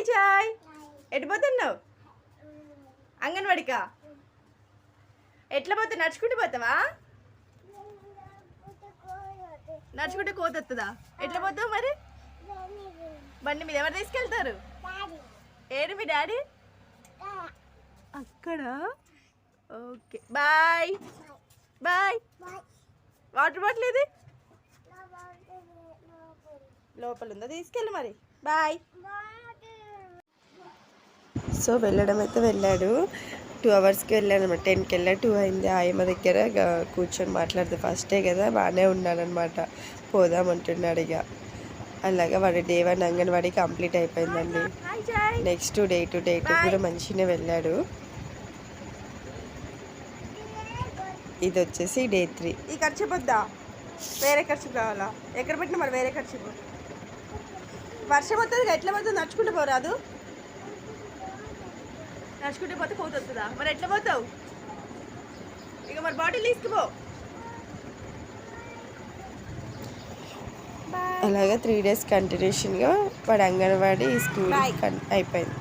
Hi Joy. ఎటు పోతున్నావు? అంగన్వాడికా? ఎట్లా పోతావు నడుచుకుంటూ పోతావా? నడుచుకుంటే కోత వస్తుందా? ఎట్లా పోతావు మరి? బండి మీద ఎవరు తీసుకెళ్తారు? ఏడు మీ డాడీ? అక్కడ? Okay. Bye. Bye. Water bottle ఇది లోపల ఉందా తీసుకెళ్ళి మరి. బాయ్. సో వెళ్ళడం. అయితే వెళ్ళాడు టూ అవర్స్కి వెళ్ళాను అనమాట టెన్కి వెళ్ళా. టూ అయింది. ఆయమ్మ దగ్గర కూర్చొని మాట్లాడితే ఫస్టే కదా బాగానే ఉన్నాడనమాట పోదాం అంటున్నాడు ఇక అలాగా వాడి డే వన్ అంగన్వాడీ కంప్లీట్ అయిపోయిందండి. Next day two day two కూడా మంచిగానే వెళ్ళాడు. ఇది వచ్చేసి డే త్రీ. ఈ ఖర్చు పొద్దా వేరే ఖర్చు కావాలా? ఎక్కడ పెట్టినా మరి వేరే ఖర్చు వర్షం వస్తుంది ఎట్లా పోతుంది నడుచుకుంటూ పోరాదు. నడుచుకుంటూ పోతే పోతుందా మరి ఎట్లా పోతావు? ఇక మరి బాటిల్ తీసుకుపో. అలాగా త్రీ డేస్ కంటిన్యూషన్గా వాడు అంగన్వాడీ స్కూల్ అయిపోయింది.